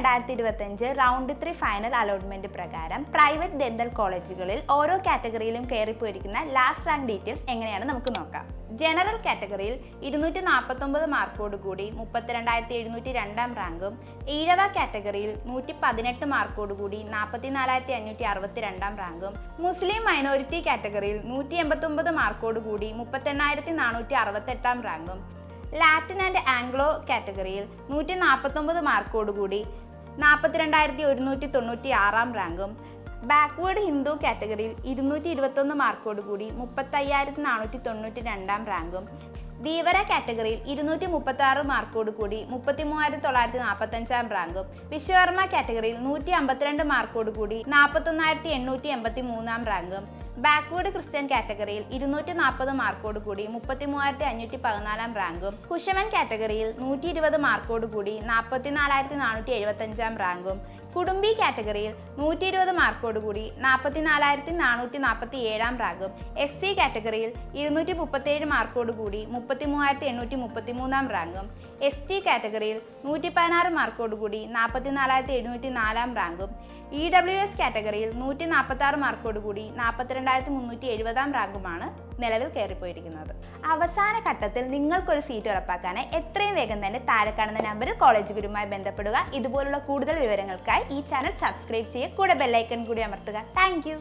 രണ്ടായിരത്തി ഇരുപത്തഞ്ച് round three final allotment പ്രകാരം പ്രൈവറ്റ് ഡെന്റൽ കോളേജുകളിൽ ഓരോ കാറ്റഗറിയിലും കയറിപ്പോയിരിക്കുന്ന ലാസ്റ്റ് റാങ്ക് ഡീറ്റെയിൽസ് എങ്ങനെയാണ് നമുക്ക് നോക്കാം. ജനറൽ കാറ്റഗറിയിൽ ഇരുന്നൂറ്റി നാൽപ്പത്തൊമ്പത് മാർക്കോട് കൂടി മുപ്പത്തിരണ്ടായിരത്തി എഴുന്നൂറ്റി രണ്ടാം റാങ്കും ഈഴവ കാറ്റഗറിയിൽ നൂറ്റി പതിനെട്ട് മാർക്കോട് കൂടി നാൽപ്പത്തിനാലായിരത്തി അഞ്ഞൂറ്റി അറുപത്തി രണ്ടാം റാങ്കും മുസ്ലിം മൈനോറിറ്റി കാറ്റഗറിയിൽ നൂറ്റി എൺപത്തൊമ്പത് മാർക്കോട് കൂടി മുപ്പത്തെണ്ണായിരത്തി നാനൂറ്റി അറുപത്തെട്ടാം റാങ്കും ലാറ്റിൻ ആൻഡ് ആംഗ്ലോ കാറ്റഗറിയിൽ നൂറ്റി നാൽപ്പത്തൊമ്പത് മാർക്കോടുകൂടി നാൽപ്പത്തിരണ്ടായിരത്തി ഒരുന്നൂറ്റി തൊണ്ണൂറ്റി ആറാം റാങ്കും. ബാക്ക്വേർഡ് ഹിന്ദു കാറ്റഗറിയിൽ ഇരുന്നൂറ്റി ഇരുപത്തൊന്ന് മാർക്കോടുകൂടി മുപ്പത്തയ്യായിരത്തി നാനൂറ്റി തൊണ്ണൂറ്റി രണ്ടാം റാങ്കും. ധീവര കാറ്റഗറിയിൽ ഇരുന്നൂറ്റി മുപ്പത്തി ആറ് മാർക്കോട് കൂടി മുപ്പത്തി മൂവായിരത്തി തൊള്ളായിരത്തി നാൽപ്പത്തഞ്ചാം റാങ്കും. വിശ്വകർമ്മ കാറ്റഗറിയിൽ നൂറ്റി അമ്പത്തിരണ്ട് മാർക്കോട് കൂടി നാൽപ്പത്തൊന്നായിരത്തി എണ്ണൂറ്റി എൺപത്തി മൂന്നാം റാങ്കും. ബാക്ക്വേർഡ് ക്രിസ്ത്യൻ കാറ്റഗറിയിൽ ഇരുന്നൂറ്റി നാൽപ്പത് മാർക്കോട് കൂടി മുപ്പത്തി മൂവായിരത്തി അഞ്ഞൂറ്റി പതിനാലാം റാങ്കും. കുശവൻ കാറ്റഗറിയിൽ നൂറ്റി ഇരുപത് മാർക്കോട് കൂടി നാൽപ്പത്തിനാലായിരത്തി നാനൂറ്റി എഴുപത്തഞ്ചാം റാങ്കും. കുടുംബി കാറ്റഗറിയിൽ നൂറ്റി ഇരുപത് മാർക്കോട് കൂടി നാൽപ്പത്തിനാലായിരത്തി നാനൂറ്റി നാൽപ്പത്തി ഏഴാം റാങ്കും. എസ് സി കാറ്റഗറിയിൽ ഇരുന്നൂറ്റി മുപ്പത്തേഴ് മാർക്കോട് കൂടി മുപ്പത്തി മൂവായിരത്തി എണ്ണൂറ്റി മുപ്പത്തി മൂന്നാം റാങ്കും എസ് ടി കാറ്റഗറിയിൽ നൂറ്റി പതിനാറ് മാർക്കോട് കൂടി നാൽപ്പത്തിനാലായിരത്തി എഴുന്നൂറ്റി നാലാം റാങ്കും ഇ ഡബ്ല്യു എസ് കാറ്റഗറിയിൽ നൂറ്റി നാൽപ്പത്തി ആറ് മാർക്കോട് കൂടി നാൽപ്പത്തിരണ്ടായിരത്തി മുന്നൂറ്റി എഴുപതാം റാങ്കുമാണ് നിലവിൽ കയറിപ്പോയിരിക്കുന്നത്. അവസാന ഘട്ടത്തിൽ നിങ്ങൾക്കൊരു സീറ്റ് ഉറപ്പാക്കാനായി എത്രയും വേഗം തന്നെ താഴെ നമ്പറിൽ കോളേജ് ഗുരുമായി ബന്ധപ്പെടുക. ഇതുപോലുള്ള കൂടുതൽ വിവരങ്ങൾക്കായി ഈ ചാനൽ സബ്സ്ക്രൈബ് ചെയ്യുക. കൂടെ ബെല്ലൈക്കൺ കൂടി അമർത്തുക. താങ്ക്